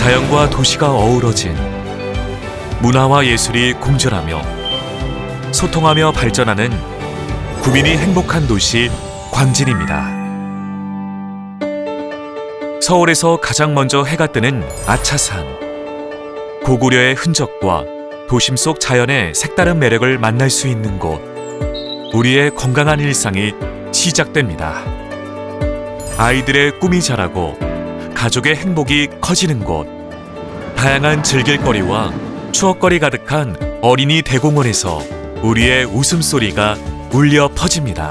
자연과 도시가 어우러진 문화와 예술이 공존하며 소통하며 발전하는 구민이 행복한 도시 광진입니다. 서울에서 가장 먼저 해가 뜨는 아차산. 고구려의 흔적과 도심 속 자연의 색다른 매력을 만날 수 있는 곳. 우리의 건강한 일상이 시작됩니다. 아이들의 꿈이 자라고 가족의 행복이 커지는 곳. 다양한 즐길거리와 추억거리 가득한 어린이 대공원에서 우리의 웃음소리가 울려 퍼집니다.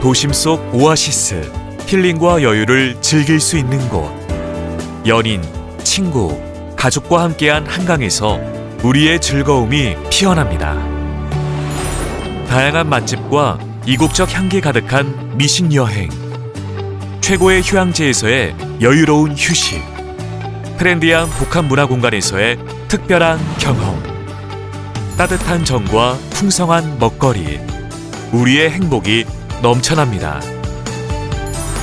도심 속 오아시스, 힐링과 여유를 즐길 수 있는 곳. 연인, 친구, 가족과 함께한 한강에서 우리의 즐거움이 피어납니다. 다양한 맛집과 이국적 향기 가득한 미식 여행. 최고의 휴양지에서의 여유로운 휴식. 트렌디한 복합 문화 공간에서의 특별한 경험. 따뜻한 정과 풍성한 먹거리. 우리의 행복이 넘쳐납니다.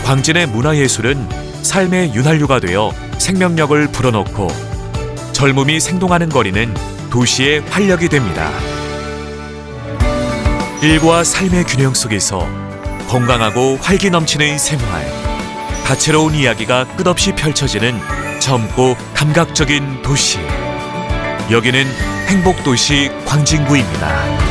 광진의 문화예술은 삶의 윤활유가 되어 생명력을 불어넣고 젊음이 생동하는 거리는 도시의 활력이 됩니다. 일과 삶의 균형 속에서 건강하고 활기 넘치는 생활, 다채로운 이야기가 끝없이 펼쳐지는 젊고 감각적인 도시. 여기는 행복도시 광진구입니다.